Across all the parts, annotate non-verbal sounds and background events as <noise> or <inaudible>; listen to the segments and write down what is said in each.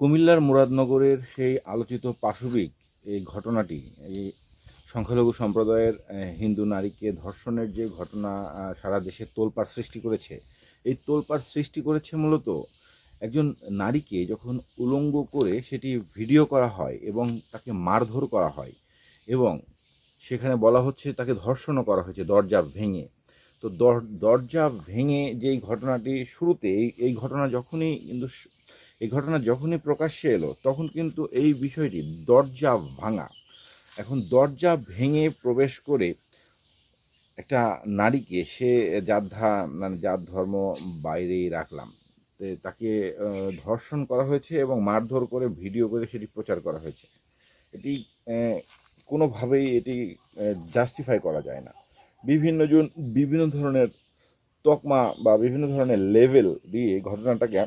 কুমিল্লার মুরাদনগরের সেই আলোচিত পাশবিক এই ঘটনাটি, এই সংখ্যালঘু সম্প্রদায়ের হিন্দু নারীকে ধর্ষণের যে ঘটনা সারা দেশে তোলপাড় সৃষ্টি করেছে, এই তোলপাড় সৃষ্টি করেছে মূলত একজন নারীকে যখন উলঙ্গ করে সেটি ভিডিও করা হয় এবং তাকে মারধর করা হয় এবং সেখানে বলা হচ্ছে তাকে ধর্ষণও করা হয়েছে দরজা ভেঙে। তো দর- দরজা ভেঙে যেই ঘটনাটি শুরুতে, এই ঘটনা যখনই কিন্তু এই ঘটনা যখনই প্রকাশ্যে এলো, তখন কিন্তু এই বিষয়টি দরজা ভাঙা। এখন দরজা ভেঙে প্রবেশ করে একটা নারীকে সে জাত ধা- মানে জাত ধর্ম বাইরেই রাখলাম। তাকে ধর্ষণ করা হয়েছে এবং মারধর করে ভিডিও করে সেটি প্রচার করা হয়েছে। এটি কোনোভাবেই এটি জাস্টিফাই করা যায় না। বিভিন্ন জন, বিভিন্ন ধরনের তকমা বা বিভিন্ন ধরনের লেভেল দিয়ে ঘটনাটাকে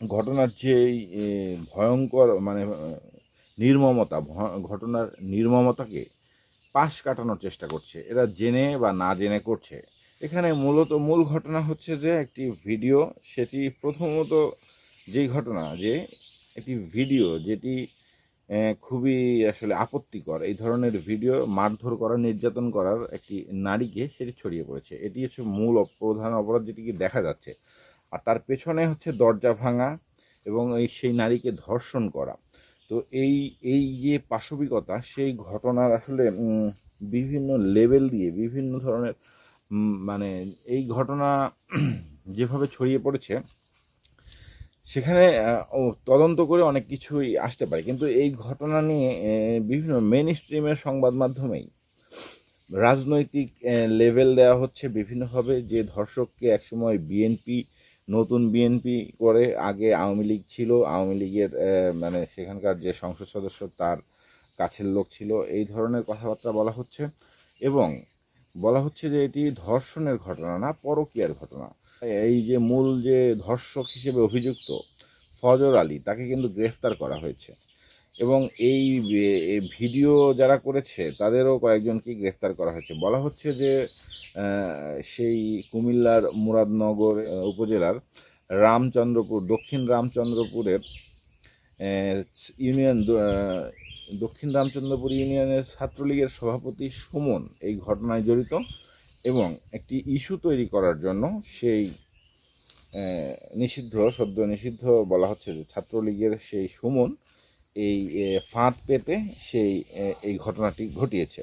ঘটনার যে ভয়ঙ্কর মানে নির্মমতা ঘটনার নির্মমতাকে পাশ কাটানোর চেষ্টা করছে। এরা জেনে বা না জেনে করছে। এখানে মূলত মূল ঘটনা হচ্ছে যে, একটি ভিডিও, সেটি প্রথমত যেই ঘটনা, যে একটি ভিডিও যেটি খুবই আসলে আপত্তিকর। এই ধরনের ভিডিও মারধর করা, নির্যাতন করার একটি নারীকে সেটি ছড়িয়ে পড়েছে। এটি হচ্ছে মূল প্রধান অপরাধ যেটিকে দেখা যাচ্ছে। আর তার পেছনে হচ্ছে দরজা ভাঙা এবং এই সেই নারীকে ধর্ষণ করা। তো এই এই যে পাশবিকতা, সেই ঘটনার আসলে বিভিন্ন লেভেল দিয়ে, বিভিন্ন ধরনের মানে এই ঘটনা <clears throat> যেভাবে ছড়িয়ে পড়েছে, সেখানে তদন্ত করে অনেক কিছুই আসতে পারে। কিন্তু এই ঘটনা নিয়ে বিভিন্ন মেন স্ট্রিমের সংবাদ মাধ্যমেই রাজনৈতিক লেভেল দেওয়া হচ্ছে। বিভিন্নভাবে যে ধর্ষককে একসময় বিএনপি নতুন বিএনপি করে আগে আওয়ামী লীগ ছিল, আওয়ামী লীগের মানে সেখানকার যে সংসদ সদস্য তার কাছের লোক ছিল, এই ধরনের কথাবার্তা বলা হচ্ছে। এবং বলা হচ্ছে যে এটি ধর্ষণের ঘটনা না, পরকীয়ার ঘটনা। এই যে মূল যে ধর্ষক হিসেবে অভিযুক্ত ফজর আলী, তাকে কিন্তু গ্রেফতার করা হয়েছে। এবং এই ভিডিও যারা করেছে, তাদেরও কয়েকজনকে গ্রেফতার করা হয়েছে। বলা হচ্ছে যে সেই কুমিল্লার মুরাদনগর উপজেলার রামচন্দ্রপুর, দক্ষিণ রামচন্দ্রপুরের ইউনিয়ন দক্ষিণ রামচন্দ্রপুর ইউনিয়নের ছাত্রলীগের সভাপতি সুমন এই ঘটনায় জড়িত এবং একটি ইস্যু তৈরি করার জন্য সেই নিষিদ্ধ, সদ্য নিষিদ্ধ বলা হচ্ছে যে, ছাত্রলীগের সেই সুমন এই ফাঁদ পেতে সেই এই ঘটনাটি ঘটিয়েছে।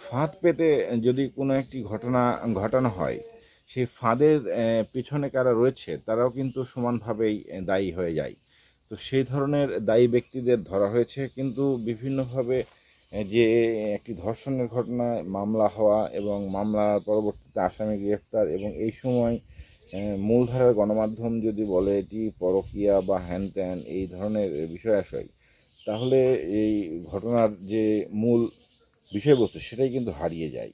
ফাঁদ পেতে যদি কোনো একটি ঘটনা, ঘটানো হয়, সেই ফাঁদের পিছনে কারা রয়েছে, তারাও কিন্তু সমানভাবেই দায়ী হয়ে যায়। তো সেই ধরনের দায়ী ব্যক্তিদের ধরা হয়েছে, কিন্তু বিভিন্নভাবে যে একটি ধর্ষণের ঘটনায় মামলা হওয়া এবং মামলার পরবর্তীতে আসামি গ্রেফতার এবং এই সময় মূলধারার গণমাধ্যম যদি বলে এটি পরকিয়া বা হ্যান ত্যান এই ধরনের বিষয় আশয়, তাহলে এই ঘটনার যে মূল বিষয়বস্তু সেটাই কিন্তু হারিয়ে যায়।